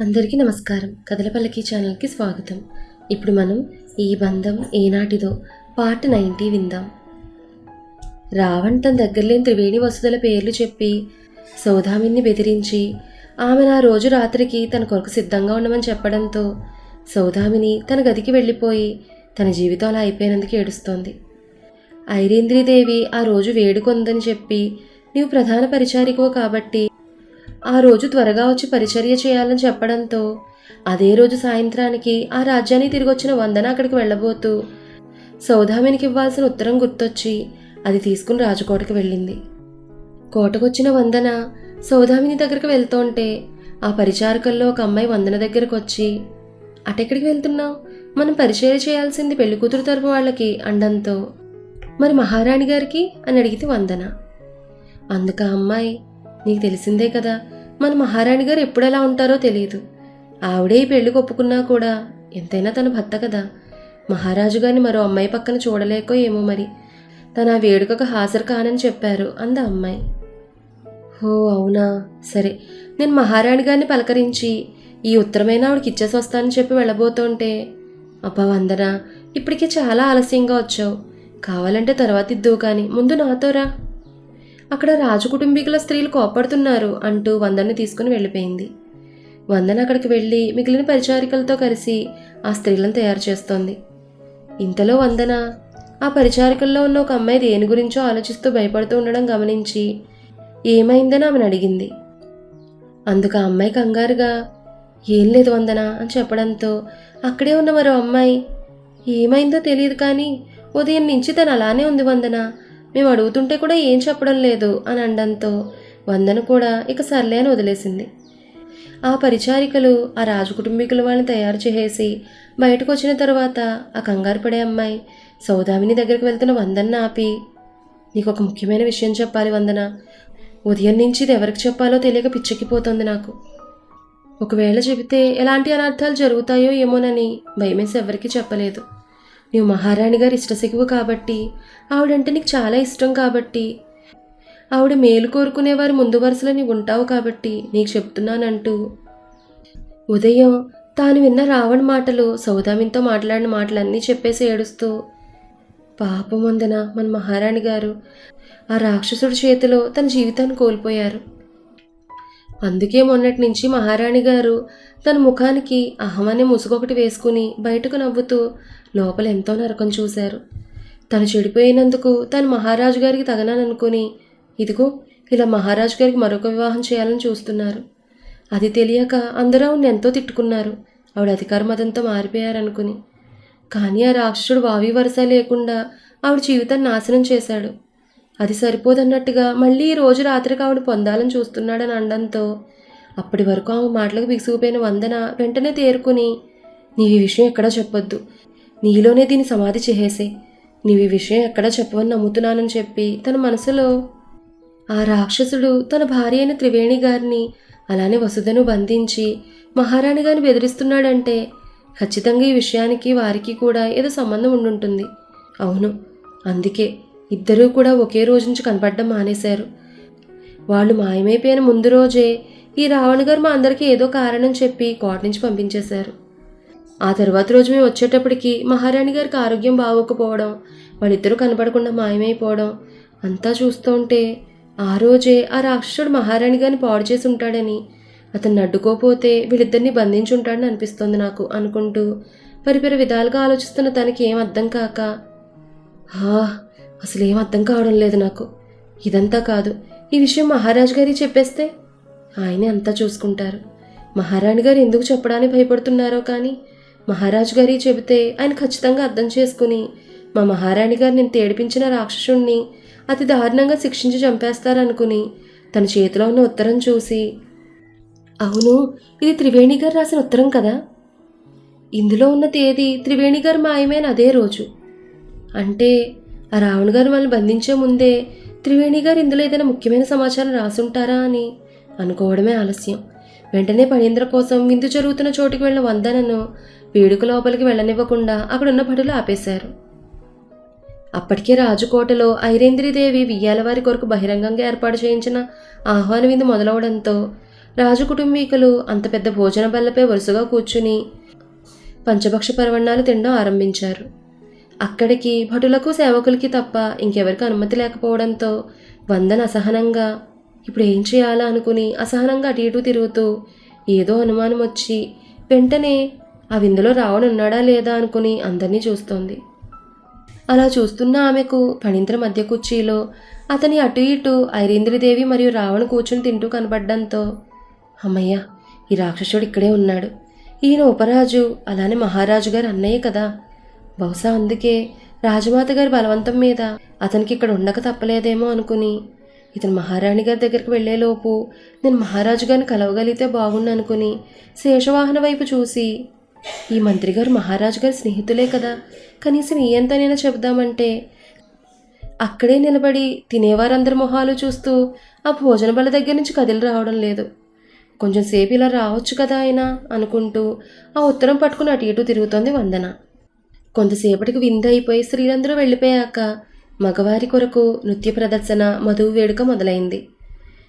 అందరికీ నమస్కారం. కథలపల్లకి ఛానల్కి స్వాగతం. ఇప్పుడు మనం ఈ బంధం ఏనాటిదో పార్ట్ నైంటీ విందాం. రావణ్ తన దగ్గరలేని త్రివేణి వసుదల పేర్లు చెప్పి సౌదామిని బెదిరించి ఆమె ఆ రోజు రాత్రికి తన కొరకు సిద్ధంగా ఉండమని చెప్పడంతో సౌదామిని తన గదికి వెళ్ళిపోయి తన జీవితం అలా అయిపోయినందుకు ఏడుస్తోంది. ఐరేంద్రీదేవి ఆ రోజు వేడుకొందని చెప్పి నీవు ప్రధాన పరిచారికో కాబట్టి ఆ రోజు త్వరగా వచ్చి పరిచర్య చేయాలని చెప్పడంతో అదే రోజు సాయంత్రానికి ఆ రాజ్యానికి తిరిగి వచ్చిన వందన అక్కడికి వెళ్ళబోతూ సౌదామినికి ఇవ్వాల్సిన ఉత్తరం గుర్తొచ్చి అది తీసుకుని రాజకోటకు వెళ్ళింది. కోటకొచ్చిన వందన సౌదామిని దగ్గరికి వెళ్తుంటే ఆ పరిచారకుల్లో ఒక అమ్మాయి వందన దగ్గరకు వచ్చి అటెక్కడికి వెళ్తున్నావు? మనం పరిచయం చేయాల్సింది పెళ్ళి కూతురు తరపు వాళ్ళకి అండంతో మరి మహారాణి గారికి అని అడిగితే వందన. అందుకు ఆ అమ్మాయి నీకు తెలిసిందే కదా మన మహారాణి గారు ఎప్పుడు ఎలా ఉంటారో తెలియదు. ఆవిడే ఈ పెళ్ళి ఒప్పుకున్నా కూడా ఎంతైనా తన భర్త కదా. మహారాజు గారిని మరో అమ్మాయి పక్కన చూడలేకో ఏమో మరి. తన ఆ వేడుకకు హాజరు కానని చెప్పారు అంద అమ్మాయి. ఓ అవునా? సరే నేను మహారాణి గారిని పలకరించి ఈ ఉత్తరమైన ఆవిడకి ఇచ్చేసి వస్తానని చెప్పి వెళ్ళబోతుంటే అబ్బా వందన ఇప్పటికే చాలా ఆలస్యంగా వచ్చావు. కావాలంటే తర్వాత ఇద్దువు కానీ ముందు నాతో రా. అక్కడ రాజు కుటుంబీకుల స్త్రీలు కోపడుతున్నారు అంటూ వందన్ని తీసుకుని వెళ్ళిపోయింది. వందన అక్కడికి వెళ్ళి మిగిలిన పరిచారికలతో కలిసి ఆ స్త్రీలను తయారు చేస్తోంది. ఇంతలో వందన ఆ పరిచారికల్లో ఉన్న ఒక అమ్మాయి దేని గురించో ఆలోచిస్తూ భయపడుతూ ఉండడం గమనించి ఏమైందని ఆమెను అడిగింది. అందుకు ఆ అమ్మాయి కంగారుగా ఏం లేదు వందన అని చెప్పడంతో అక్కడే ఉన్న మరో అమ్మాయి ఏమైందో తెలియదు కానీ ఉదయం నుంచి తను అలానే ఉంది వందన మేము అడుగుతుంటే కూడా ఏం చెప్పడం లేదు అని అనడంతో వందన కూడా ఇక సర్లే అని వదిలేసింది. ఆ పరిచారికలు ఆ రాజు కుటుంబీకుల వాళ్ళని తయారు చేసేసి బయటకు వచ్చిన తర్వాత ఆ కంగారు పడే అమ్మాయి సౌదామిని దగ్గరికి వెళ్తున్న వందన్న ఆపి నీకు ఒక ముఖ్యమైన విషయం చెప్పాలి వందన. ఉదయం నుంచి ఇది ఎవరికి చెప్పాలో తెలియక పిచ్చెక్కిపోతుంది నాకు. ఒకవేళ చెబితే ఎలాంటి అనర్థాలు జరుగుతాయో ఏమోనని భయమేసి ఎవరికీ చెప్పలేదు. నీవు మహారాణి గారి ఇష్టశిగువు కాబట్టి ఆవిడంటే నీకు చాలా ఇష్టం కాబట్టి ఆవిడ మేలు కోరుకునేవారి ముందు వరుసలో నీవు ఉంటావు కాబట్టి నీకు చెప్తున్నానంటూ ఉదయం తాను విన్న రావణ్ మాటలు సౌదామిన్తో మాట్లాడిన మాటలన్నీ చెప్పేసి ఏడుస్తూ పాపం వందన మన మహారాణి గారు ఆ రాక్షసుడి చేతిలో తన జీవితాన్ని కోల్పోయారు. అందుకే మొన్నటి నుంచి మహారాణి గారు తన ముఖానికి అహమనే ముసుగొకటి వేసుకుని బయటకు నవ్వుతూ లోపల ఎంతో నరకం చూశారు. తను చెడిపోయినందుకు తను మహారాజు గారికి తగననుకుని ఇదిగో ఇలా మహారాజు గారికి మరొక వివాహం చేయాలని చూస్తున్నారు. అది తెలియక అందరూ ఆవిడని ఎంతో తిట్టుకున్నారు. ఆవిడ అధికార మతంతో మారిపోయారనుకుని. కానీ ఆ రాక్షసుడు వావి వరుస లేకుండా ఆవిడ జీవితాన్ని నాశనం చేశాడు. అది సరిపోదన్నట్టుగా మళ్ళీ ఈ రోజు రాత్రికి ఆవిడ పొందాలని చూస్తున్నాడని అనడంతో అప్పటి వరకు ఆమె మాటలకు బిగుసుకుపోయిన వందన వెంటనే తేరుకుని నీ ఈ విషయం ఎక్కడా చెప్పొద్దు. నీలోనే దీన్ని సమాధి చేసేసే. నీవు ఈ విషయం ఎక్కడా చెప్పవని నమ్ముతున్నానని చెప్పి తన మనసులో. ఆ రాక్షసుడు తన భార్య అయిన త్రివేణి గారిని అలానే వసుధను బంధించి మహారాణి గారిని బెదిరిస్తున్నాడంటే ఖచ్చితంగా ఈ విషయానికి వారికి కూడా ఏదో సంబంధం ఉండుంటుంది. అవును అందుకే ఇద్దరూ కూడా ఒకే రోజు నుంచి కనపడడం మానేశారు. వాళ్ళు మాయమైపోయిన ముందు రోజే ఈ రావణ గారు మా అందరికీ ఏదో కారణం చెప్పి కోట నుంచి పంపించేశారు. ఆ తర్వాత రోజు మేము వచ్చేటప్పటికి మహారాణి గారికి ఆరోగ్యం బాగోకపోవడం వాళ్ళిద్దరూ కనపడకుండా మాయమైపోవడం అంతా చూస్తుంటే ఆ రోజే ఆ రాక్షసుడు మహారాణి గారిని పాడు చేసి ఉంటాడని అతన్ని అడ్డుకోపోతే వీళ్ళిద్దరిని బంధించి ఉంటాడని అనిపిస్తోంది నాకు అనుకుంటూ పరిపరి విధాలుగా ఆలోచిస్తున్న తనకి ఏం అర్థం కాక హా అసలు ఏం అర్థం కావడం లేదు నాకు. ఇదంతా కాదు. ఈ విషయం మహారాజు గారికి చెప్పేస్తే? ఆయనే అంతా చూసుకుంటారు. మహారాణి గారు ఎందుకు చెప్పడానికి భయపడుతున్నారో కానీ మహారాజు గారి చెబితే ఆయన ఖచ్చితంగా అర్థం చేసుకుని మా మహారాణి గారు నేను తేడిపించిన రాక్షసుణ్ణి అతి దారుణంగా శిక్షించి చంపేస్తారనుకుని తన చేతిలో ఉన్న ఉత్తరం చూసి అవును ఇది త్రివేణి గారు రాసిన ఉత్తరం కదా? ఇందులో ఉన్న తేదీ త్రివేణి గారు మాయమైన అదే రోజు. అంటే ఆ రావణ్ గారు వాళ్ళని బంధించే ముందే త్రివేణి గారు ఇందులో ఏదైనా ముఖ్యమైన సమాచారం రాసుంటారా అని అనుకోవడమే ఆలస్యం. వెంటనే పణీంద్ర కోసం విందు జరుగుతున్న చోటుకి వెళ్ళిన వందనను వేడుక లోపలికి వెళ్ళనివ్వకుండా అక్కడున్న భటులు ఆపేశారు. అప్పటికే రాజుకోటలో ఐరేంద్రీదేవి వియ్యాలవారి కొరకు బహిరంగంగా ఏర్పాటు చేయించిన ఆహ్వాన విందు మొదలవడంతో రాజు కుటుంబీకులు అంత పెద్ద భోజన బల్లపై వరుసగా కూర్చుని పంచభక్ష పర్వణాలు తినడం ఆరంభించారు. అక్కడికి భటులకు సేవకులకి తప్ప ఇంకెవరికి అనుమతి లేకపోవడంతో వందన అసహనంగా ఇప్పుడు ఏం చేయాలా అనుకుని అసహనంగా అటు ఇటు తిరుగుతూ ఏదో అనుమానం వచ్చి వెంటనే ఆ విందులో రావణున్నాడా లేదా? అనుకుని అందరినీ చూస్తోంది. అలా చూస్తున్న ఆమెకు పణింద్ర మధ్య కుర్చీలో అతని అటు ఇటు ఐరేంద్రదేవి మరియు రావణ్ కూర్చుని తింటూ కనపడడంతో అమ్మయ్య ఈ రాక్షసుడు ఇక్కడే ఉన్నాడు. ఈయన ఉపరాజు అలానే మహారాజు గారు అన్నయ్య కదా. బహుశా అందుకే రాజమాత గారి బలవంతం మీద అతనికి ఇక్కడ ఉండక తప్పలేదేమో అనుకుని ఇతను మహారాణి గారి దగ్గరికి వెళ్ళేలోపు నేను మహారాజు గారిని కలవగలిగితే బాగుండు అనుకుని శేషవాహన వైపు చూసి ఈ మంత్రి గారు మహారాజు గారి స్నేహితులే కదా. కనీసం ఈయంతనైనా చెబుదామంటే అక్కడే నిలబడి తినేవారందరి మొహాలు చూస్తూ ఆ భోజన బల దగ్గర నుంచి కదిలి రావడం లేదు. కొంచెం సేపు ఇలా రావచ్చు కదా ఆయన అనుకుంటూ ఆ ఉత్తరం పట్టుకుని అటు ఇటు తిరుగుతోంది వందన. కొంతసేపటికి విందు అయిపోయి స్త్రీలందరూ వెళ్ళిపోయాక మగవారి కొరకు నృత్య ప్రదర్శన మధువు వేడుక మొదలైంది.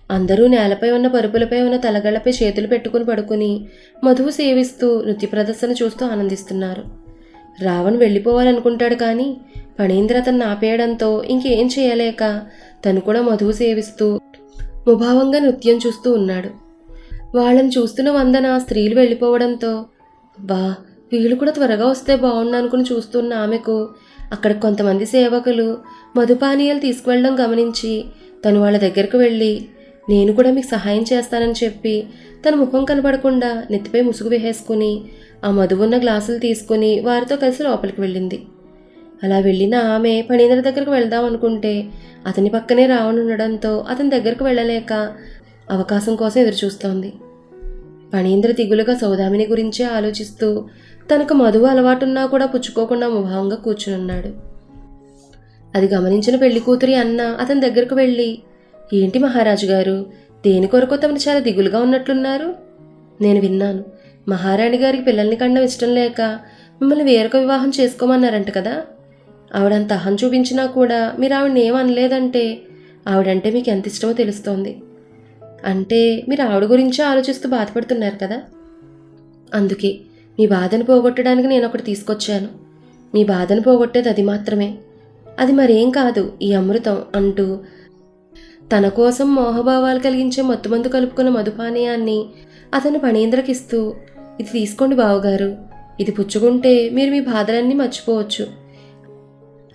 అందరూ నేలపై ఉన్న పరుపులపై ఉన్న తలగళ్ళపై చేతులు పెట్టుకుని పడుకుని మధువు సేవిస్తూ నృత్య ప్రదర్శన చూస్తూ ఆనందిస్తున్నారు. రావణ్ వెళ్ళిపోవాలనుకుంటాడు కానీ పణీంద్ర అతన్ని ఆపేయడంతో ఇంకేం చేయలేక తను కూడా మధువు సేవిస్తూ ముభావంగా నృత్యం చూస్తూ ఉన్నాడు. వాళ్ళని చూస్తున్న వందన స్త్రీలు వెళ్ళిపోవడంతో బా వీళ్ళు కూడా త్వరగా వస్తే బాగుండు అనుకుని చూస్తున్న ఆమెకు అక్కడ కొంతమంది సేవకులు మధుపానీయాలు తీసుకువెళ్ళడం గమనించి తను వాళ్ళ దగ్గరకు వెళ్ళి నేను కూడా మీకు సహాయం చేస్తానని చెప్పి తన ముఖం కనపడకుండా నెత్తిపై ముసుగు వేసేసుకుని ఆ మధువున్న గ్లాసులు తీసుకుని వారితో కలిసి లోపలికి వెళ్ళింది. అలా వెళ్ళిన ఆమె పణీంద్ర దగ్గరకు వెళ్దాం అనుకుంటే అతని పక్కనే రావణ్ ఉండడంతో అతని దగ్గరకు వెళ్ళలేక అవకాశం కోసం ఎదురుచూస్తోంది. పణీంద్ర దిగులుగా సౌదామిని గురించే ఆలోచిస్తూ తనకు మధువు అలవాటున్నా కూడా పుచ్చుకోకుండా ముభావంగా కూర్చునున్నాడు. అది గమనించిన పెళ్ళి కూతురి అన్న అతని దగ్గరకు వెళ్ళి ఏంటి మహారాజు గారు? దేని కొరకు తమను చాలా దిగులుగా ఉన్నట్లున్నారు? నేను విన్నాను. మహారాణి గారికి పిల్లల్ని కండం ఇష్టం లేక మిమ్మల్ని వేరొక వివాహం చేసుకోమన్నారంట కదా? ఆవిడంత అహం చూపించినా కూడా మీరు ఆవిడని ఏమనలేదంటే అనలేదంటే ఆవిడంటే మీకు ఎంత ఇష్టమో తెలుస్తోంది. అంటే మీరు ఆవిడ గురించే ఆలోచిస్తూ బాధపడుతున్నారు కదా? అందుకే మీ బాధను పోగొట్టడానికి నేను ఒకటి తీసుకొచ్చాను. మీ బాధను పోగొట్టేది అది మాత్రమే. అది మరేం కాదు ఈ అమృతం అంటూ తన కోసం మోహభావాలు కలిగించే మత్తుమందు కలుపుకున్న మధుపానీయాన్ని అతను పణేంద్రకిస్తూ ఇది తీసుకోండి బావగారు. ఇది పుచ్చుకుంటే మీరు మీ బాధలన్నీ మర్చిపోవచ్చు.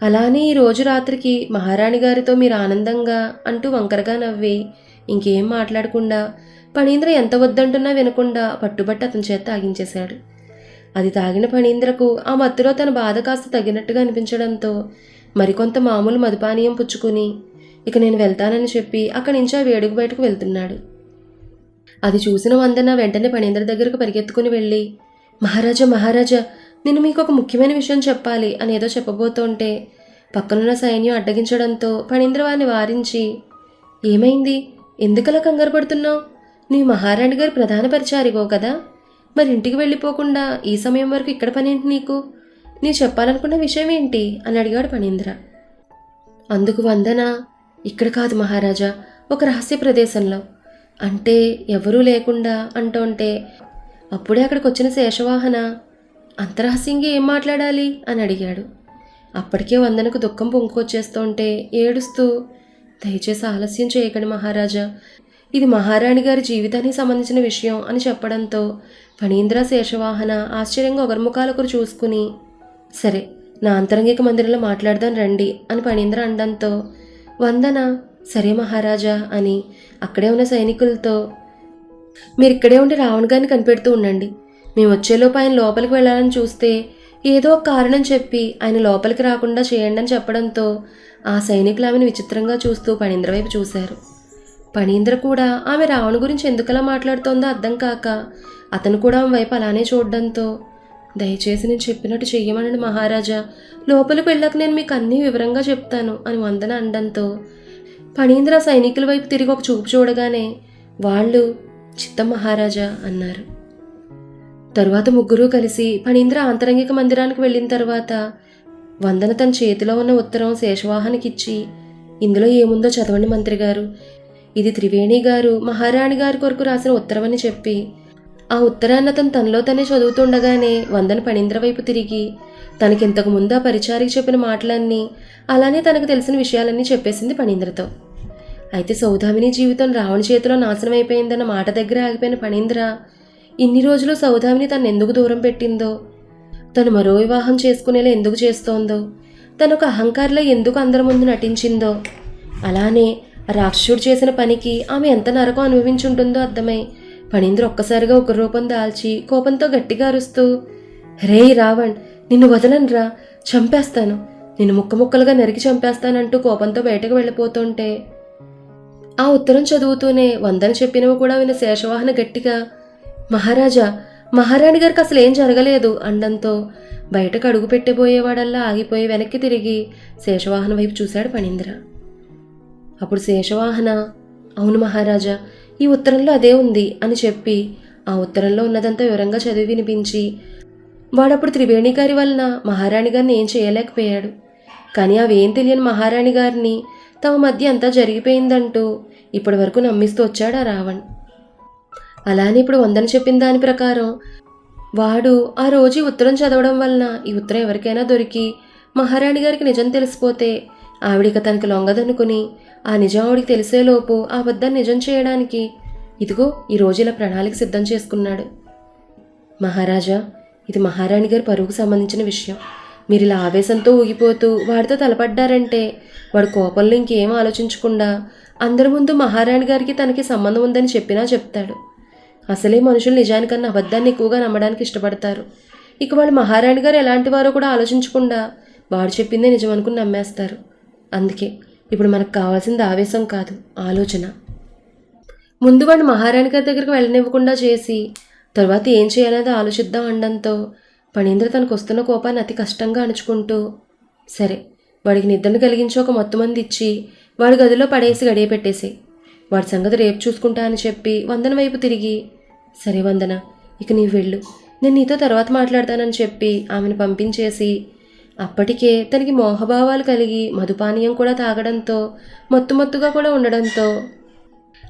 అలానే ఈ రోజు రాత్రికి మహారాణి గారితో మీరు ఆనందంగా అంటూ వంకరగా నవ్వి ఇంకేం మాట్లాడకుండా పణీంద్ర ఎంత వద్దంటున్నా వినకుండా పట్టుబట్టి అతని చేత తాగించేశాడు. అది తాగిన పణీంద్రకు ఆ మత్తులో తన బాధ కాస్త తగినట్టుగా అనిపించడంతో మరికొంత మామూలు మదుపానీయం పుచ్చుకుని ఇక నేను వెళ్తానని చెప్పి అక్కడి నుంచి ఆ వేడుక బయటకు వెళ్తున్నాడు. అది చూసిన వందన వెంటనే పణీంద్ర దగ్గరకు పరిగెత్తుకుని వెళ్ళి మహారాజా మహారాజా నేను మీకు ఒక ముఖ్యమైన విషయం చెప్పాలి అని ఏదో చెప్పబోతుంటే పక్కనున్న సైన్యం అడ్డగించడంతో పణీంద్ర వారిని వారించి ఏమైంది? ఎందుకలా కంగారు పడుతున్నావు? నీ మహారాణి గారి ప్రధాన పరిచారిగో కదా? మరి ఇంటికి వెళ్ళిపోకుండా ఈ సమయం వరకు ఇక్కడ పనేంటి నీకు? నీ చెప్పాలనుకున్న విషయం ఏంటి? అని అడిగాడు పణీంద్ర అందుకు వందన ఇక్కడ కాదు మహారాజా ఒక రహస్య ప్రదేశంలో. అంటే ఎవరూ లేకుండా అంటుంటే అప్పుడే అక్కడికి వచ్చిన శేషవాహన అంతరహస్యంగా ఏం మాట్లాడాలి అని అడిగాడు. అప్పటికే వందనకు దుఃఖం పొంగుకొచ్చేస్తుంటే ఏడుస్తూ దయచేసి ఆలస్యం చేయకండి మహారాజా. ఇది మహారాణి గారి జీవితానికి సంబంధించిన విషయం అని చెప్పడంతో ఫణీంద్ర శేషవాహన ఆశ్చర్యంగా ఒకరి చూసుకుని సరే నా అంతరంగిక మందిరంలో మాట్లాడదాం రండి అని ఫణీంద్ర అనడంతో వందన సరే మహారాజా అని అక్కడే ఉన్న సైనికులతో మీరు ఇక్కడే ఉండి రావణ్ గారిని కనిపెడుతూ ఉండండి. మేము వచ్చేలోపు ఆయన లోపలికి వెళ్ళాలని చూస్తే ఏదో ఒక కారణం చెప్పి ఆయన లోపలికి రాకుండా చేయండి అని చెప్పడంతో ఆ సైనికులు ఆమెను విచిత్రంగా చూస్తూ పణీంద్ర వైపు చూశారు. పణీంద్ర కూడా ఆమె రావణ్ గురించి ఎందుకలా మాట్లాడుతోందో అర్థం కాక అతను కూడా ఆమె వైపు అలానే చూడడంతో దయచేసి నేను చెప్పినట్టు చెయ్యమనండి మహారాజా. లోపలికి వెళ్ళాక నేను మీకు అన్నీ వివరంగా చెప్తాను అని వందన అనడంతో పణీంద్ర సైనికుల వైపు తిరిగి ఒక చూపు చూడగానే వాళ్ళు చిత్తం మహారాజా అన్నారు. తరువాత ముగ్గురు కలిసి పణీంద్ర ఆంతరంగిక మందిరానికి వెళ్ళిన తర్వాత వందన తన చేతిలో ఉన్న ఉత్తరం శేషవాహనికి ఇచ్చి ఇందులో ఏముందో చదవండి మంత్రి గారు. ఇది త్రివేణి గారు మహారాణి గారి కొరకు రాసిన ఉత్తరం అని చెప్పి ఆ ఉత్తరాన్ని అతను తనలో తనే చదువుతుండగానే వందన పణీంద్ర వైపు తిరిగి తనకింతకు ముందు ఆ పరిచారికి చెప్పిన మాటలన్నీ అలానే తనకు తెలిసిన విషయాలన్నీ చెప్పేసింది పణీంద్రతో. అయితే సౌదామిని జీవితం రావణ చేతిలో నాశనం అయిపోయిందన్న మాట దగ్గర ఆగిపోయిన పణీంద్ర ఇన్ని రోజులు సౌదామిని తను ఎందుకు దూరం పెట్టిందో తను మరో వివాహం చేసుకునేలా ఎందుకు చేస్తోందో తను ఒక అహంకారిలో ఎందుకు అందరి ముందు నటించిందో అలానే రాక్షసుడు చేసిన పనికి ఆమె ఎంత నరకం అనుభవించుంటుందో అర్థమై పణీంద్ర ఒక్కసారిగా ఒక రూపం దాల్చి కోపంతో గట్టిగా అరుస్తూ రే రావణ్ నిన్ను వదలనురా చంపేస్తాను. నిన్ను ముక్క ముక్కలుగా నరికి చంపేస్తానంటూ కోపంతో బయటకు వెళ్ళిపోతుంటే ఆ ఉత్తరం చదువుతూనే వందన చెప్పినవి కూడా విన శేషవాహన గట్టిగా మహారాజా మహారాణి గారికి అసలు ఏం జరగలేదు అండంతో బయటకు అడుగు పెట్టబోయేవాడల్లా ఆగిపోయి వెనక్కి తిరిగి శేషవాహన వైపు చూశాడు పణీంద్ర. అప్పుడు శేషవాహన అవును మహారాజా ఈ ఉత్తరంలో అదే ఉంది అని చెప్పి. ఆ ఉత్తరంలో ఉన్నదంతా వివరంగా చదివి వినిపించి. వాడప్పుడు త్రివేణి గారి వలన మహారాణి గారిని ఏం చేయలేకపోయాడు. కానీ అవేం తెలియని మహారాణి గారిని తమ మధ్య అంతా జరిగిపోయిందంటూ ఇప్పటి వరకు నమ్మిస్తూ వచ్చాడు ఆ రావణ్ అలానే ఇప్పుడు వందన చెప్పిన దాని ప్రకారం వాడు ఆ రోజు ఈ ఉత్తరం చదవడం వలన ఈ ఉత్తరం ఎవరికైనా దొరికి మహారాణి గారికి నిజం తెలిసిపోతే ఆవిడిక తనకి లొంగదనుకుని ఆ నిజం ఆవిడికి తెలిసేలోపు ఆ అబద్ధాన్ని నిజం చేయడానికి ఇదిగో ఈ రోజు ఇలా ప్రణాళిక సిద్ధం చేసుకున్నాడు. మహారాజా ఇది మహారాణి గారి పరువుకు సంబంధించిన విషయం. మీరు ఇలా ఆవేశంతో ఊగిపోతూ వాడితో తలపడ్డారంటే వాడు కోపంలో ఇంకేం ఆలోచించకుండా అందరి ముందు మహారాణి గారికి తనకి సంబంధం ఉందని చెప్పినా చెప్తాడు. అసలే మనుషులు నిజానికన్నా అబద్ధాన్ని ఎక్కువగా నమ్మడానికి ఇష్టపడతారు. ఇక వాళ్ళు మహారాణి గారు ఎలాంటి వారో కూడా ఆలోచించకుండా వాడు చెప్పిందే నిజం అనుకుని నమ్మేస్తారు. అందుకే ఇప్పుడు మనకు కావాల్సింది ఆవేశం కాదు ఆలోచన. ముందు వాడిని మహారాణి గారి దగ్గరికి వెళ్ళనివ్వకుండా చేసి తర్వాత ఏం చేయాలనేది ఆలోచిద్దాం అనడంతో పణీంద్ర తనకు వస్తున్న కోపాన్ని అతి కష్టంగా అణుచుకుంటూ సరే వాడికి నిద్రను కలిగించి ఒక మొత్తం మంది ఇచ్చి వాడి గదిలో పడేసి గడియ పెట్టేసి వాడి సంగతి రేపు చూసుకుంటా అని చెప్పి వందన వైపు తిరిగి సరే వందన ఇక నీవు వెళ్ళు నేను నీతో తర్వాత మాట్లాడతానని చెప్పి ఆమెను పంపించేసి అప్పటికే తనకి మోహభావాలు కలిగి మధుపానీయం కూడా తాగడంతో మత్తుమత్తుగా కూడా ఉండడంతో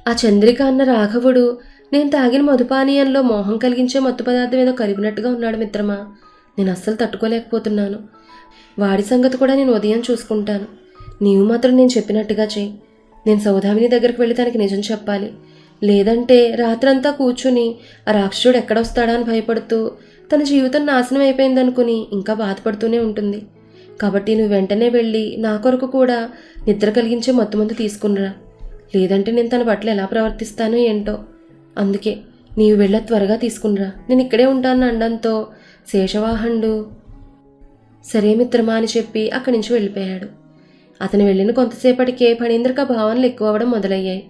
ఆ చంద్రిక అన్న రాఘవుడు నేను తాగిన మధుపానీయంలో మోహం కలిగించే మత్తు పదార్థం ఏదో కలిపినట్టుగా ఉన్నాడు మిత్రమా? నేను అస్సలు తట్టుకోలేకపోతున్నాను. వాడి సంగతి కూడా నేను ఉదయం చూసుకుంటాను. నీవు మాత్రం నేను చెప్పినట్టుగా చెయ్యి. నేను సౌదామిని దగ్గరికి వెళ్ళి తనకి నిజం చెప్పాలి. లేదంటే రాత్రంతా కూర్చుని ఆ రాక్షసుడు ఎక్కడొస్తాడా అని భయపడుతూ తన జీవితం నాశనం అయిపోయిందనుకుని ఇంకా బాధపడుతూనే ఉంటుంది. కాబట్టి నువ్వు వెంటనే వెళ్ళి నా కొరకు కూడా నిద్ర కలిగించే మొత్తం మందు తీసుకునిరా. లేదంటే నేను తన పట్ల ఎలా ప్రవర్తిస్తానో ఏంటో. అందుకే నీవు వెళ్ళ త్వరగా తీసుకునిరా. నేను ఇక్కడే ఉంటాను అనడంతో శేషవాహనుడు. సరే మిత్రమా అని చెప్పి అక్కడి నుంచి వెళ్ళిపోయాడు. అతను వెళ్ళిన కొంతసేపటికే పణీంద్రక భావనలు ఎక్కువ అవ్వడం మొదలయ్యాయి.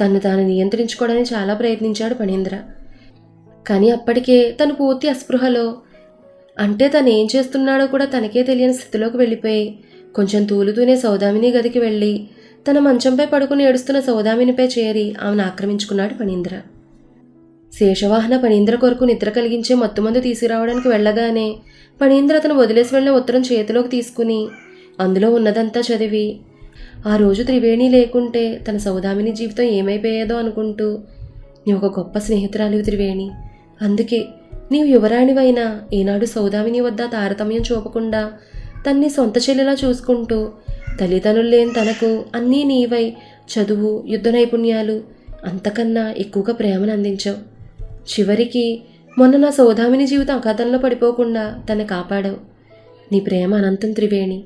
తను తాను నియంత్రించుకోవడానికి చాలా ప్రయత్నించాడు ఫణీంద్ర కానీ అప్పటికే తను పూర్తి అస్పృహలో. అంటే తను ఏం చేస్తున్నాడో కూడా తనకే తెలియని స్థితిలోకి వెళ్ళిపోయి కొంచెం తూలుతూనే సౌదామిని గదికి వెళ్ళి తన మంచంపై పడుకుని ఏడుస్తున్న సౌదామినిపై చేరి ఆమెను ఆక్రమించుకున్నాడు ఫణీంద్ర శేషవాహన పణీంద్ర కొరకు నిద్ర కలిగించే మత్తుమందు తీసుకురావడానికి వెళ్ళగానే పణీంద్ర అతను వదిలేసి వెళ్ళిన ఉత్తరం చేతిలోకి తీసుకుని అందులో ఉన్నదంతా చదివి ఆ రోజు త్రివేణి లేకుంటే తన సౌదామిని జీవితం ఏమైపోయేదో అనుకుంటూ నీ ఒక గొప్ప స్నేహితురాలు త్రివేణి. అందుకే నీవు యువరాణివైనా ఈనాడు సౌదామిని వద్ద తారతమ్యం చూపకుండా తన్ని సొంత చెల్లెలా చూసుకుంటూ తల్లిదండ్రులు లేని తనకు అన్నీ నీవై చదువు యుద్ధ నైపుణ్యాలు అంతకన్నా ఎక్కువగా ప్రేమను అందించావు. చివరికి మొన్న నా సౌదామిని జీవితం అఘాతంలో పడిపోకుండా తను కాపాడావు. నీ ప్రేమ అనంతం త్రివేణి.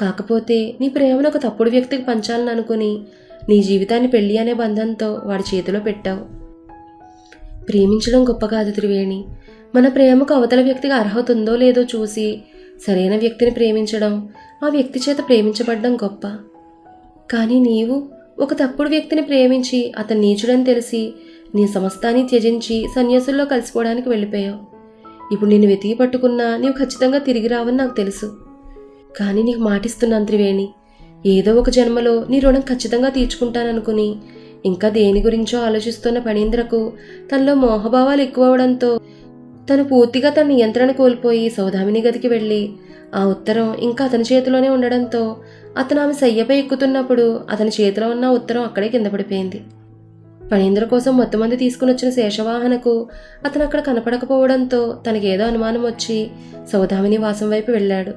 కాకపోతే నీ ప్రేమను ఒక తప్పుడు వ్యక్తికి పంచాలని అనుకుని నీ జీవితాన్ని పెళ్ళి అనే బంధంతో వాడి చేతిలో పెట్టావు. ప్రేమించడం గొప్ప కాదు త్రివేణి. మన ప్రేమకు అవతల వ్యక్తికి అర్హత ఉందో లేదో చూసి సరైన వ్యక్తిని ప్రేమించడం ఆ వ్యక్తి చేత ప్రేమించబడడం గొప్ప. కానీ నీవు ఒక తప్పుడు వ్యక్తిని ప్రేమించి అతను నీచుడని తెలిసి నీ సమస్తాన్ని త్యజించి సన్యాసుల్లో కలిసిపోవడానికి వెళ్ళిపోయావు. ఇప్పుడు నేను వెతికి పట్టుకున్నా నీవు ఖచ్చితంగా తిరిగి రావని నాకు తెలుసు. కానీ నీకు మాటిస్తున్నాను త్రివేణి. ఏదో ఒక జన్మలో నీ రుణం ఖచ్చితంగా తీర్చుకుంటాననుకుని ఇంకా దేని గురించో ఆలోచిస్తున్న పణీంద్రకు తనలో మోహభావాలు ఎక్కువ అవడంతో తను పూర్తిగా తన నియంత్రణ కోల్పోయి సౌదామిని గదికి వెళ్ళి ఆ ఉత్తరం ఇంకా అతని చేతిలోనే ఉండడంతో అతను ఆమె సయ్యపై ఎక్కుతున్నప్పుడు అతని చేతిలో ఉన్న ఉత్తరం అక్కడే కింద పడిపోయింది. ఫణీంద్ర కోసం మొత్తమంది తీసుకుని వచ్చిన శేషవాహనకు అతను అక్కడ కనపడకపోవడంతో తనకేదో అనుమానం వచ్చి సౌదామిని వాసం వైపు వెళ్ళాడు.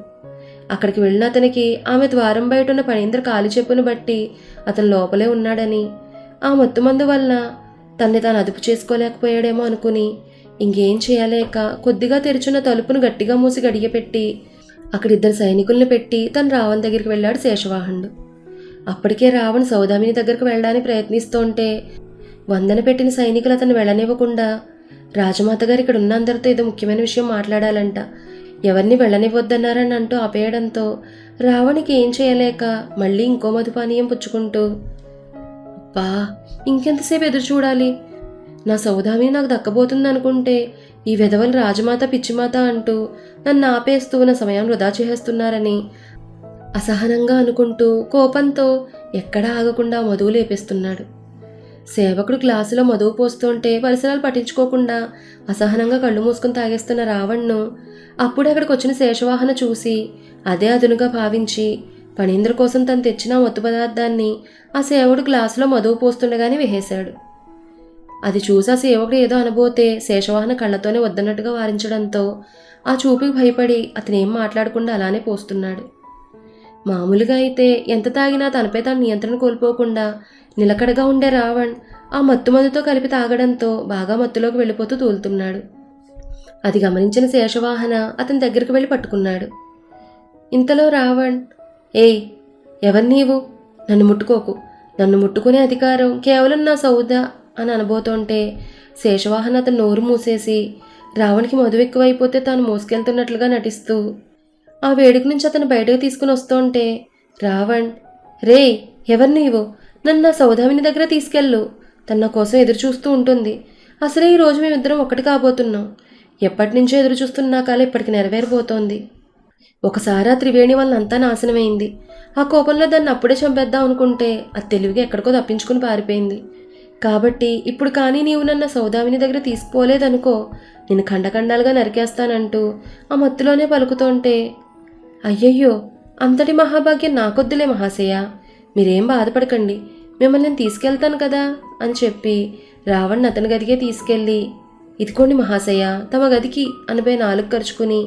అక్కడికి వెళ్ళిన అతనికి ఆమె ద్వారం బయట ఉన్న ఫణీంద్ర కాలి చెప్పును బట్టి అతను లోపలే ఉన్నాడని ఆ మత్తుమందు వల్ల తన్ని తాను అదుపు చేసుకోలేకపోయాడేమో అనుకుని ఇంకేం చేయలేక కొద్దిగా తెరిచిన తలుపును గట్టిగా మూసి గడియపెట్టి అక్కడ ఇద్దరు సైనికుల్ని పెట్టి తను రావణ్ దగ్గరికి వెళ్ళాడు శేషవాహనుడు. అప్పటికే రావణ్ సౌదామిని దగ్గరకు వెళ్ళడానికి ప్రయత్నిస్తుంటే వందన పెట్టిన సైనికులు అతను వెళ్ళనివ్వకుండా రాజమాత గారు ఇక్కడ ఉన్న అందరితో ఏదో ముఖ్యమైన విషయం మాట్లాడాలంట. ఎవరిని వెళ్ళనివ్వద్దన్నారని అంటూ ఆపేయడంతో రావణికి ఏం చేయలేక మళ్ళీ ఇంకో మధుపానీయం పుచ్చుకుంటూ అబ్బా ఇంకెంతసేపు ఎదురు చూడాలి? నా సౌదామిని నాకు దక్కబోతుంది అనుకుంటే ఈ విధవలు రాజమాత పిచ్చిమాత అంటూ నన్ను ఆపేస్తూ నా సమయం వృధా చేస్తున్నారని అసహనంగా అనుకుంటూ కోపంతో ఎక్కడా ఆగకుండా మధువు లేపేస్తున్నాడు. సేవకుడు గ్లాసులో మధువు పోస్తుంటే పరిసరాలు పట్టించుకోకుండా అసహనంగా కళ్ళు మూసుకుని తాగేస్తున్న రావణ్ను అప్పుడే అక్కడికి వచ్చిన శేషవాహన చూసి అదే అదునుగా భావించి పణీంద్ర కోసం తను తెచ్చిన మత్తు పదార్థాన్ని ఆ సేవకుడు గ్లాసులో మధువు పోస్తుండగానే వేసేశాడు. అది చూసి ఆ సేవకుడు ఏదో అనబోతే శేషవాహన కళ్ళతోనే వద్దన్నట్టుగా వారించడంతో ఆ చూపుకి భయపడి అతనేం మాట్లాడకుండా అలానే పోస్తున్నాడు. మామూలుగా అయితే ఎంత తాగినా తనపై తాను నియంత్రణ కోల్పోకుండా నిలకడగా ఉండే రావణ్ ఆ మత్తు మందుతో కలిపి తాగడంతో బాగా మత్తులోకి వెళ్ళిపోతూ తూలుతున్నాడు. అది గమనించిన శేషవాహన అతని దగ్గరికి వెళ్ళి పట్టుకున్నాడు. ఇంతలో రావణ్ ఏయ్ ఎవరు నీవు? నన్ను ముట్టుకోకు. నన్ను ముట్టుకునే అధికారం కేవలం నా సౌద అని అనబోతుంటే శేషవాహన్ అతను నోరు మూసేసి రావణ్కి మధువెక్కువైపోతే తాను మోసుకెళ్తున్నట్లుగా నటిస్తూ ఆ వేడుక నుంచి అతను బయటకు తీసుకుని వస్తుంటే రావణ్ రే ఎవరు నీవు? నన్ను నా సౌదామిని దగ్గర తీసుకెళ్ళు. తన నా కోసం ఎదురు చూస్తూ ఉంటుంది. అసలే ఈ రోజు మేమిద్దరం ఒకటి కాబోతున్నాం. ఎప్పటి నుంచో ఎదురు చూస్తున్న నా కాలం ఇప్పటికి నెరవేరబోతోంది. ఒకసారి ఆ త్రివేణి వాళ్ళంతా అంతా నాశనమైంది. ఆ కోపంలో దాన్ని అప్పుడే చంపేద్దాం అనుకుంటే అది తెలివిగా ఎక్కడికో తప్పించుకుని పారిపోయింది. కాబట్టి ఇప్పుడు కానీ నీవు నన్న సౌదామిని దగ్గర తీసుకుపోలేదనుకో నేను ఖండఖండాలుగా నరికేస్తానంటూ ఆ మత్తులోనే పలుకుతుంటే అయ్యయ్యో అంతటి మహాభాగ్యం నాకొద్దులే మహాశయ. మీరేం బాధపడకండి మిమ్మల్ని నేను తీసుకెళ్తాను కదా అని చెప్పి రావణ్ అతని గదికే తీసుకెళ్ళి ఇదిగోండి మహాశయ తమ గదికి అనబోయి నాలుగు ఖర్చుకుని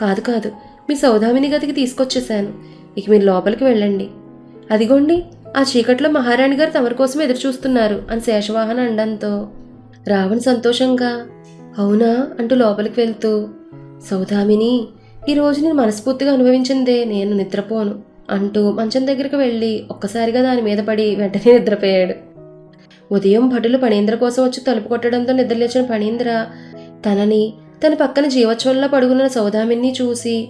కాదు కాదు మీ సౌదామిని గదికి తీసుకొచ్చేసాను ఇక మీరు లోపలికి వెళ్ళండి. అదిగోండి ఆ చీకట్లో మహారాణి గారు తమరి కోసం ఎదురు చూస్తున్నారు అని శేషవాహన అండంతో. రావణ్ సంతోషంగా అవునా? అంటూ లోపలికి వెళ్తూ. సౌదామిని ఈరోజు నేను మనస్ఫూర్తిగా అనుభవించిందే నేను నిద్రపోను అంటూ మంచం దగ్గరికి వెళ్ళి ఒక్కసారిగా దాని మీద పడి వెంటనే నిద్రపోయాడు. ఉదయం భటులు పణీంద్ర కోసం వచ్చి తలుపు కొట్టడంతో నిద్రలేచిన పణీంద్ర తనని తన పక్కన జీవోత్సవంలో పడుకున్న సౌదామిని చూసి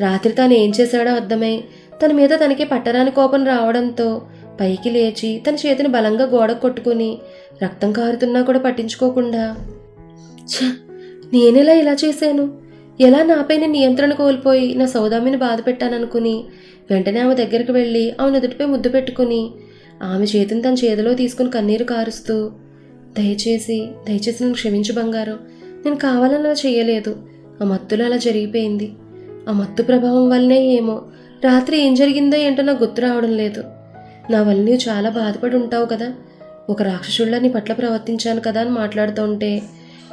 రాత్రి తాను ఏం చేశాడో అర్థమై తన మీద తనకి పట్టరాని కోపం రావడంతో పైకి లేచి తన చేతిని బలంగా గోడకు కొట్టుకుని రక్తం కారుతున్నా కూడా పట్టించుకోకుండా ఛ! నేనెలా ఇలా చేశాను? ఎలా నాపై నేను నియంత్రణ కోల్పోయి నా సౌదామిని బాధ పెట్టాననుకుని వెంటనే ఆమె దగ్గరికి వెళ్ళి ఆమె ఎదుటిపై ముద్దు పెట్టుకుని ఆమె చేతిని తన చేతిలో తీసుకుని కన్నీరు కారుస్తూ దయచేసి దయచేసి నన్ను క్షమించు బంగారం నేను కావాలని అలా చేయలేదు ఆ మత్తులో అలా జరిగిపోయింది. ఆ మత్తు ప్రభావం వల్లనే ఏమో. రాత్రి ఏం జరిగిందో ఏంటో నాకు గుర్తు రావడం లేదు. నా వల్ల నీవు చాలా బాధపడి ఉంటావు కదా. ఒక రాక్షసుడిలా నీ పట్ల ప్రవర్తించాను కదా అని మాట్లాడుతుంటే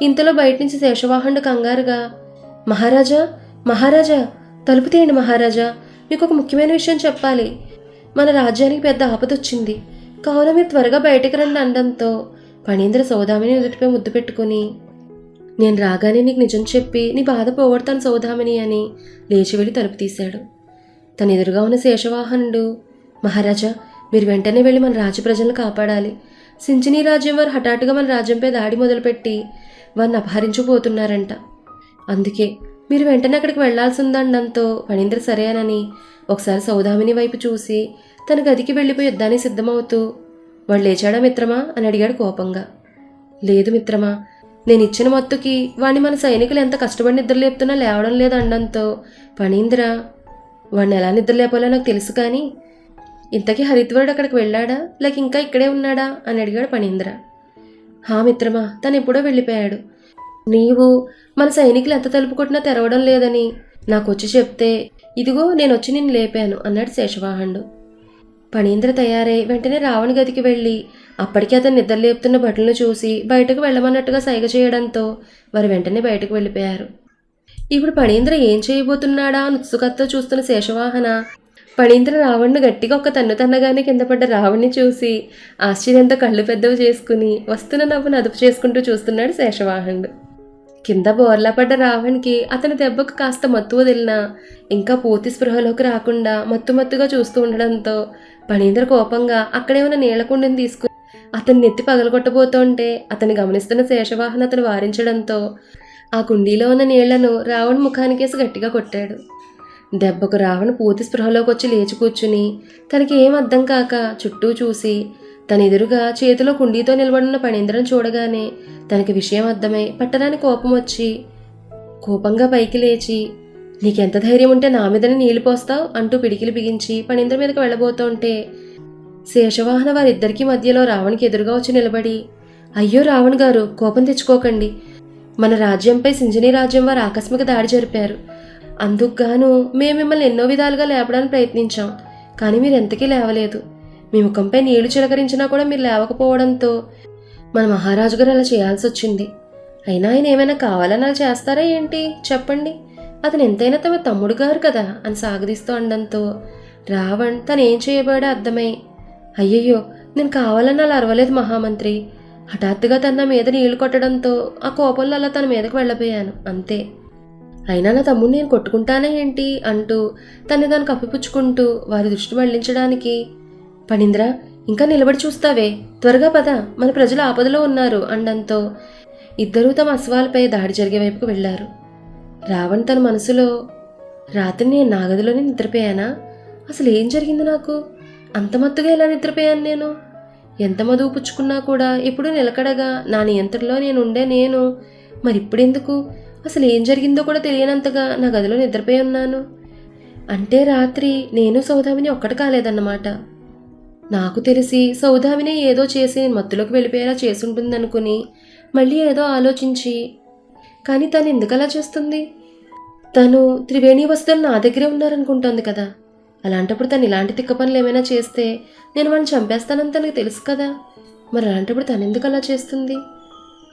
ఇంతలో బయట నుంచి శేషవాహనుడు కంగారుగా మహారాజా మహారాజా తలుపు తీయండి మహారాజా. మీకు ఒక ముఖ్యమైన విషయం చెప్పాలి. మన రాజ్యానికి పెద్ద ఆపదొచ్చింది కావున మీరు త్వరగా బయటకు రండి అనడంతో పణీంద్ర సౌదామిని ఎదుటిపై ముద్దు పెట్టుకుని నేను రాగానే నీకు నిజం చెప్పి నీ బాధ పోగొడతాను సౌదామిని అని లేచి వెళ్ళి తలుపు తీశాడు. తన ఎదురుగా ఉన్న శేషవాహనుడు మహారాజా మీరు వెంటనే వెళ్ళి మన రాజ్య ప్రజలను కాపాడాలి. సించినీ రాజ్యం వారు హఠాత్తుగా మన రాజ్యంపై దాడి మొదలుపెట్టి వారిని అపహరించబోతున్నారంట. అందుకే మీరు వెంటనే అక్కడికి వెళ్ళాల్సిందండంతో ఫణీంద్ర సరేనని ఒకసారి సౌదామిని వైపు చూసి తన గదికి వెళ్ళిపోయి యుద్ధానికి సిద్ధమవుతూ వాడు లేచాడా మిత్రమా? అని అడిగాడు కోపంగా. లేదు మిత్రమా నేను ఇచ్చిన మత్తుకి వాణ్ణి మన సైనికులు ఎంత కష్టపడి నిద్ర లేపుతున్నా లేవడం లేదు అనడంతో పణీంద్రా వాడిని ఎలా నిద్రలేపాలో నాకు తెలుసు కానీ ఇంతకీ హరిద్వారుడు అక్కడికి వెళ్ళాడా? లేక ఇంకా ఇక్కడే ఉన్నాడా? అని అడిగాడు పణీంద్ర హా మిత్రమా తను ఎప్పుడో వెళ్ళిపోయాడు. నీవు మన సైనికులు ఎంత తలుపు కొట్టినా తెరవడం లేదని నాకు వచ్చి చెప్తే ఇదిగో నేను వచ్చి నిన్ను లేపాను అన్నాడు శేషవాహనుడు. పణీంద్ర తయారై వెంటనే రావణి గదికి వెళ్ళి అప్పటికే అతను నిద్రలేపుతున్న భటులను చూసి బయటకు వెళ్ళమన్నట్టుగా సైగ చేయడంతో వారు వెంటనే బయటకు వెళ్ళిపోయారు. ఇప్పుడు పణీంద్ర ఏం చేయబోతున్నాడా అని ఉత్సుకతతో చూస్తున్న శేషవాహన పణీంద్ర రావణ్ణి గట్టిగా ఒక తన్ను తన్నగానే కింద పడ్డ రావణ్ణి చూసి ఆశ్చర్యంతో కళ్ళు పెద్దవి చేసుకుని వస్తున్న నవ్వును అదుపు చేసుకుంటూ చూస్తున్నాడు శేషవాహనుడు. కింద బోర్లా పడ్డ రావణ్కి అతని దెబ్బకు కాస్త మత్తు వదిలినా ఇంకా పూర్తి స్పృహలోకి రాకుండా మత్తు మత్తుగా చూస్తూ ఉండడంతో పణీంద్ర కోపంగా అక్కడే ఉన్న నీళ్ళకుండిని తీసుకుని అతన్ని నెత్తి పగలగొట్టబోతుంటే అతన్ని గమనిస్తున్న శేషవాహన అతను వారించడంతో ఆ కుండీలో ఉన్న నీళ్ళను రావణ్ ముఖానికేసి గట్టిగా కొట్టాడు. దెబ్బకు రావణ్ పూర్తి స్పృహలోకి వచ్చి లేచి కూర్చుని తనకి ఏం అర్థం కాక చుట్టూ చూసి తన ఎదురుగా చేతిలో కుండీతో నిలబడిన పణేంద్రను చూడగానే తనకి విషయం అర్థమై పట్టరాని కోపం వచ్చి కోపంగా పైకి లేచి నీకెంత ధైర్యం ఉంటే నా మీదనే నీళ్ళు పోస్తావు? అంటూ పిడికిలు బిగించి పణేంద్ర మీదకి వెళ్ళబోతుంటే శేషవాహన వారిద్దరికీ మధ్యలో రావణ్కి ఎదురుగా వచ్చి నిలబడి అయ్యో రావణ్ గారు కోపం తెచ్చుకోకండి. మన రాజ్యంపై సింజనీ రాజ్యం వారు ఆకస్మిక దాడి జరిపారు. అందుకుగాను మేము మిమ్మల్ని ఎన్నో విధాలుగా లేపడానికి ప్రయత్నించాం కానీ మీరు ఎంతకీ లేవలేదు. మీ ముఖంపై నీళ్ళు చిలకరించినా కూడా మీరు లేవకపోవడంతో మన మహారాజు గారు అలా చేయాల్సి వచ్చింది. అయినా ఆయన ఏమైనా కావాలని అలా చేస్తారా ఏంటి? చెప్పండి. అతను ఎంతైనా తమ తమ్ముడు గారు కదా అని సాగదీస్తూ అనడంతో రావణ్ తను ఏం చేయబోయాడో అర్థమై అయ్యయ్యో నేను కావాలని అలా అరవలేదు మహామంత్రి. హఠాత్తుగా తన నా మీద నీళ్ళు కొట్టడంతో ఆ కోపంలో అలా తన మీదకు వెళ్ళబోయాను అంతే. అయినా నా తమ్ముడు నేను కొట్టుకుంటానే ఏంటి అంటూ తన్ని దాన్ని కప్పిపుచ్చుకుంటూ వారి దృష్టి మళ్ళించడానికి పణీంద్ర ఇంకా నిలబడి చూస్తావే. త్వరగా పద మన ప్రజలు ఆపదలో ఉన్నారు అండంతో ఇద్దరూ తమ అశ్వాలపై దాడి జరిగే వైపుకు వెళ్ళారు రావణ్ తన మనసులో రాత్రి నేను నాగదిలోనే నిద్రపోయానా? అసలు ఏం జరిగింది నాకు? అంత మత్తుగా ఎలా నిద్రపోయాను నేను? ఎంత మదువు పుచ్చుకున్నా కూడా ఇప్పుడు నిలకడగా నా నియంత్రణలో నేను ఉండే నేను. మరి ఇప్పుడెందుకు అసలు ఏం జరిగిందో కూడా తెలియనంతగా నా గదిలో నిద్రపోయి ఉన్నాను. అంటే రాత్రి నేను సౌదామిని ఒక్కటి కాలేదన్నమాట. నాకు తెలిసి సౌదామిని ఏదో చేసి నేను మత్తులోకి వెళ్ళిపోయేలా చేసుంటుందనుకుని మళ్ళీ ఏదో ఆలోచించి కానీ తను ఎందుకు అలా చేస్తుంది? తను త్రివేణి వస్తువులు నా దగ్గరే ఉన్నారనుకుంటోంది కదా. అలాంటప్పుడు తను ఇలాంటి తిక్క పనులు ఏమైనా చేస్తే నేను వాడిని చంపేస్తానని తనకు తెలుసు కదా. మరి అలాంటప్పుడు తను ఎందుకు అలా చేస్తుంది?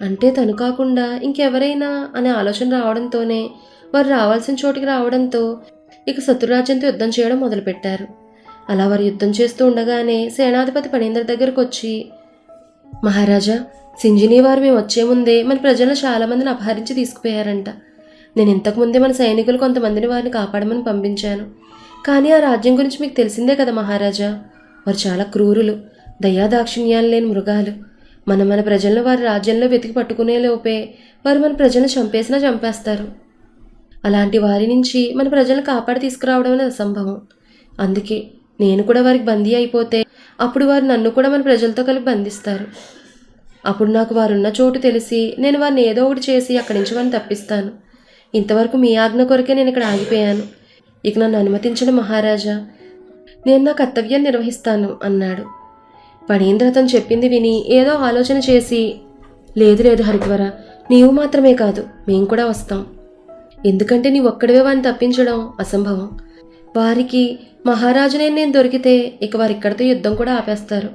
అంటే తను కాకుండా ఇంకెవరైనా అనే ఆలోచన రావడంతోనే వారు రావాల్సిన చోటికి రావడంతో ఇక శత్రురాజ్యంతో యుద్ధం చేయడం మొదలుపెట్టారు. అలా వారు యుద్ధం చేస్తూ ఉండగానే సేనాధిపతి పణేంద్ర దగ్గరకు వచ్చి మహారాజా సింజిని వారు మేము వచ్చే ముందే మన ప్రజలను చాలామందిని అపహరించి తీసుకుపోయారంట. నేను ఇంతకుముందే మన సైనికులు కొంతమందిని వారిని కాపాడమని పంపించాను. కానీ ఆ రాజ్యం గురించి మీకు తెలిసిందే కదా మహారాజా. వారు చాలా క్రూరులు దయాదాక్షిణ్యాలు లేని మృగాలు. మన మన ప్రజలను వారి రాజ్యంలో వెతికి పట్టుకునే లోపే వారు మన ప్రజలను చంపేసినా చంపేస్తారు. అలాంటి వారి నుంచి మన ప్రజలను కాపాడి తీసుకురావడం అనేది అసంభవం. అందుకే నేను కూడా వారికి బందీ అయిపోతే అప్పుడు వారు నన్ను కూడా మన ప్రజలతో కలిపి బంధిస్తారు. అప్పుడు నాకు వారున్న చోటు తెలిసి నేను వారిని ఏదో ఒకటి చేసి అక్కడి నుంచి వారిని తప్పిస్తాను. ఇంతవరకు మీ ఆజ్ఞ కొరకే నేను ఇక్కడ ఆగిపోయాను. ఇక నన్ను అనుమతించిన మహారాజా నేను నా కర్తవ్యం నిర్వహిస్తాను అన్నాడు. పణీంద్ర అతను చెప్పింది విని ఏదో ఆలోచన చేసి లేదు లేదు హరిద్వర నీవు మాత్రమే కాదు మేము కూడా వస్తాం. ఎందుకంటే నీ ఒక్కడివే వారిని తప్పించడం అసంభవం. వారికి మహారాజునే నేను దొరికితే ఇక వారు ఇక్కడితో యుద్ధం కూడా ఆపేస్తారు.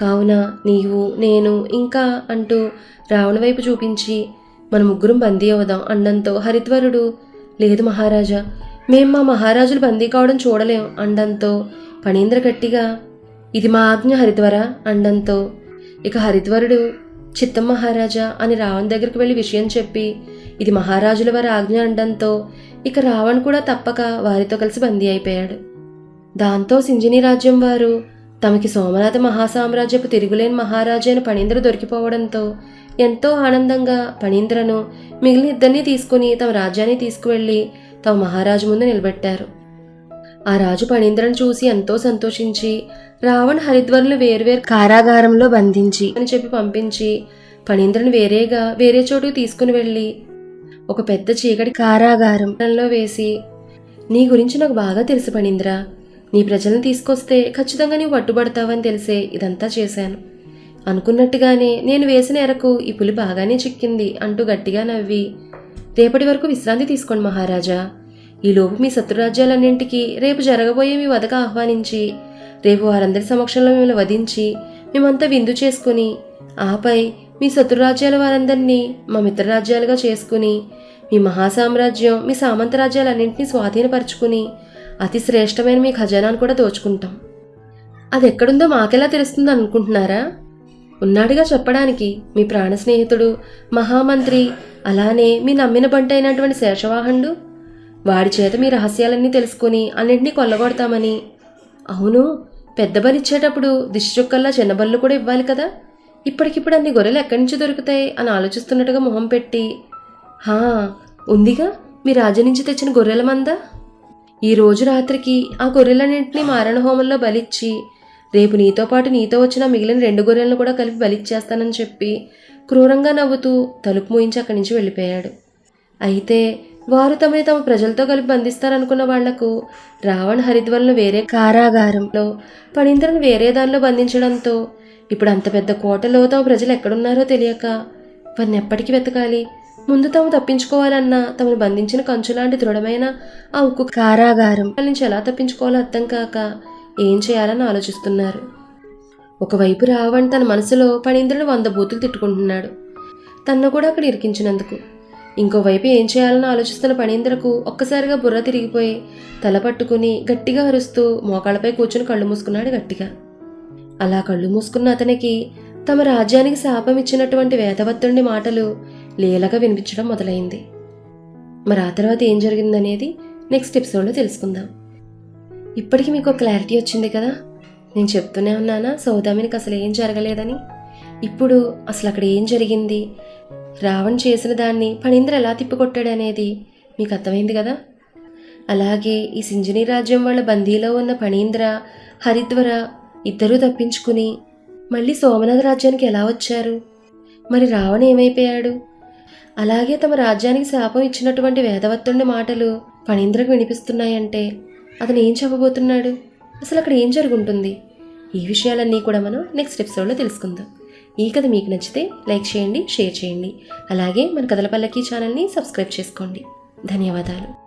కావున నీవు నేను ఇంకా అంటూ రావణ వైపు చూపించి మన ముగ్గురం బందీ అవుదాం అన్నంతో హరిద్వరుడు లేదు మహారాజా మేం మా మహారాజులు బందీ కావడం చూడలేం అండంతో. పణీంద్ర గట్టిగా ఇది మా ఆజ్ఞ హరిద్వర? అండంతో. ఇక హరిద్వరుడు చిత్తం మహారాజా అని రావణ్ దగ్గరికి వెళ్ళి విషయం చెప్పి ఇది మహారాజుల వారి ఆజ్ఞ అండంతో. ఇక రావణ్ కూడా తప్పక వారితో కలిసి బందీ అయిపోయాడు. దాంతో సింజనీ రాజ్యం వారు తమకి సోమనాథ మహాసామ్రాజ్యపు తిరుగులేని మహారాజు అయిన పణీంద్ర దొరికిపోవడంతో ఎంతో ఆనందంగా పణీంద్రను మిగిలిన ఇద్దరిని తీసుకుని తమ రాజ్యాన్ని తీసుకువెళ్ళి తమ మహారాజు ముందు నిలబెట్టారు. ఆ రాజు పణీంద్రను చూసి ఎంతో సంతోషించి రావణ్ హరిద్వర్ను వేర్వేరు కారాగారంలో బంధించి అని చెప్పి పంపించి పణీంద్రను వేరేగా వేరే చోటుకు తీసుకుని వెళ్ళి ఒక పెద్ద చీకటి కారాగారంలో వేసి నీ గురించి నాకు బాగా తెలుసు పణీంద్ర. నీ ప్రజలను తీసుకొస్తే ఖచ్చితంగా నీవు పట్టుబడతావని తెలిసే ఇదంతా చేశాను. అనుకున్నట్టుగానే నేను వేసిన ఎరకు ఈ పులి బాగానే చిక్కింది అంటూ గట్టిగా నవ్వి రేపటి వరకు విశ్రాంతి తీసుకోండి మహారాజా. ఈలోపు మీ శత్రురాజ్యాలన్నింటికి రేపు జరగబోయే మీ వదక ఆహ్వానించి రేపు వారందరి సమక్షంలో మిమ్మల్ని వధించి మేమంతా విందు చేసుకుని ఆపై మీ శత్రురాజ్యాల వారందరినీ మా మిత్రరాజ్యాలుగా చేసుకుని మీ మహాసామ్రాజ్యం మీ సామంత రాజ్యాలన్నింటినీ స్వాధీనపరుచుకుని అతి శ్రేష్టమైన మీ ఖజానాను కూడా దోచుకుంటాం. అది ఎక్కడుందో మాకెలా తెలుస్తుంది అనుకుంటున్నారా ఉన్నాడుగా చెప్పడానికి మీ ప్రాణ స్నేహితుడు మహామంత్రి అలానే మీ నమ్మిన బంట అయినటువంటి శేషవాహనుడు? వాడి చేత మీ రహస్యాలన్నీ తెలుసుకుని అన్నింటినీ కొల్లగొడతామని. అవును పెద్ద బలి ఇచ్చేటప్పుడు దిష్టి చుక్కల్లా చిన్న బళ్ళు కూడా ఇవ్వాలి కదా? ఇప్పటికిప్పుడు అన్ని గొర్రెలు ఎక్కడి నుంచి దొరుకుతాయి అని ఆలోచిస్తున్నట్టుగా మొహం పెట్టి. హా ఉందిగా మీ రాజు నుంచి తెచ్చిన గొర్రెల మంద? ఈ రోజు రాత్రికి ఆ గొర్రెలన్నింటినీ మారణ హోమంలో బలిచ్చి రేపు నీతో పాటు నీతో వచ్చిన మిగిలిన రెండు గొర్రెలను కూడా కలిపి బలిచ్చేస్తానని చెప్పి క్రూరంగా నవ్వుతూ తలుపు మూయించి అక్కడి నుంచి వెళ్ళిపోయాడు. అయితే వారు తమని తమ ప్రజలతో కలిపి బంధిస్తారనుకున్న వాళ్ళకు రావణ్ హరిద్వర్లో వేరే కారాగారంలో పణీంద్రను వేరే దానిలో బంధించడంతో ఇప్పుడు అంత పెద్ద కోటలో తమ ప్రజలు ఎక్కడున్నారో తెలియక వారిని ఎప్పటికీ వెతకాలి ముందు తాము తప్పించుకోవాలన్నా తమను బంధించిన కంచులాంటి దృఢమైన ఆ ఉక్కు కారాగారం వాళ్ళ నుంచి ఎలా తప్పించుకోవాలో అర్థం కాక ఏం చేయాలని ఆలోచిస్తున్నారు? ఒకవైపు రావణ్ తన మనసులో పణీంద్రుడు వంద బూతులు తిట్టుకుంటున్నాడు. తన్ను కూడా అక్కడ ఇరికించినందుకు. ఇంకోవైపు ఏం చేయాలని ఆలోచిస్తున్న పణీంద్రకు ఒక్కసారిగా బుర్ర తిరిగిపోయి తల పట్టుకుని గట్టిగా అరుస్తూ మోకాళ్ళపై కూర్చుని కళ్ళు మూసుకున్నాడు గట్టిగా. అలా కళ్ళు మూసుకున్న అతనికి తమ రాజ్యానికి శాపం ఇచ్చినటువంటి వేదవత్తుండి మాటలు లీలగా వినిపించడం మొదలైంది. మరి ఆ తర్వాత ఏం జరిగిందనేది నెక్స్ట్ ఎపిసోడ్లో తెలుసుకుందాం. ఇప్పటికి మీకు క్లారిటీ వచ్చింది కదా? నేను చెప్తూనే ఉన్నానా సౌదామినికి అసలు ఏం జరగలేదని? ఇప్పుడు అసలు అక్కడ ఏం జరిగింది? రావణ్ చేసిన దాన్ని పణీంద్ర ఎలా తిప్పికొట్టాడు అనేది మీకు అర్థమైంది కదా? అలాగే ఈ సింజనీ రాజ్యం వాళ్ళ బందీలో ఉన్న పణీంద్ర హరిద్వర ఇద్దరూ తప్పించుకుని మళ్ళీ సోమనాథ రాజ్యానికి ఎలా వచ్చారు? మరి రావణ ఏమైపోయాడు? అలాగే తమ రాజ్యానికి శాపం ఇచ్చినటువంటి వేదవత్తుడి మాటలు పణీంద్రకు వినిపిస్తున్నాయంటే అతను ఏం చెప్పబోతున్నాడు? అసలు అక్కడ ఏం జరుగుంటుంది? ఈ విషయాలన్నీ కూడా మనం నెక్స్ట్ ఎపిసోడ్లో తెలుసుకుందాం. ఈ కథ మీకు నచ్చితే లైక్ చేయండి షేర్ చేయండి. అలాగే మన కథల పల్లకి ఛానల్ని సబ్స్క్రైబ్ చేసుకోండి. ధన్యవాదాలు.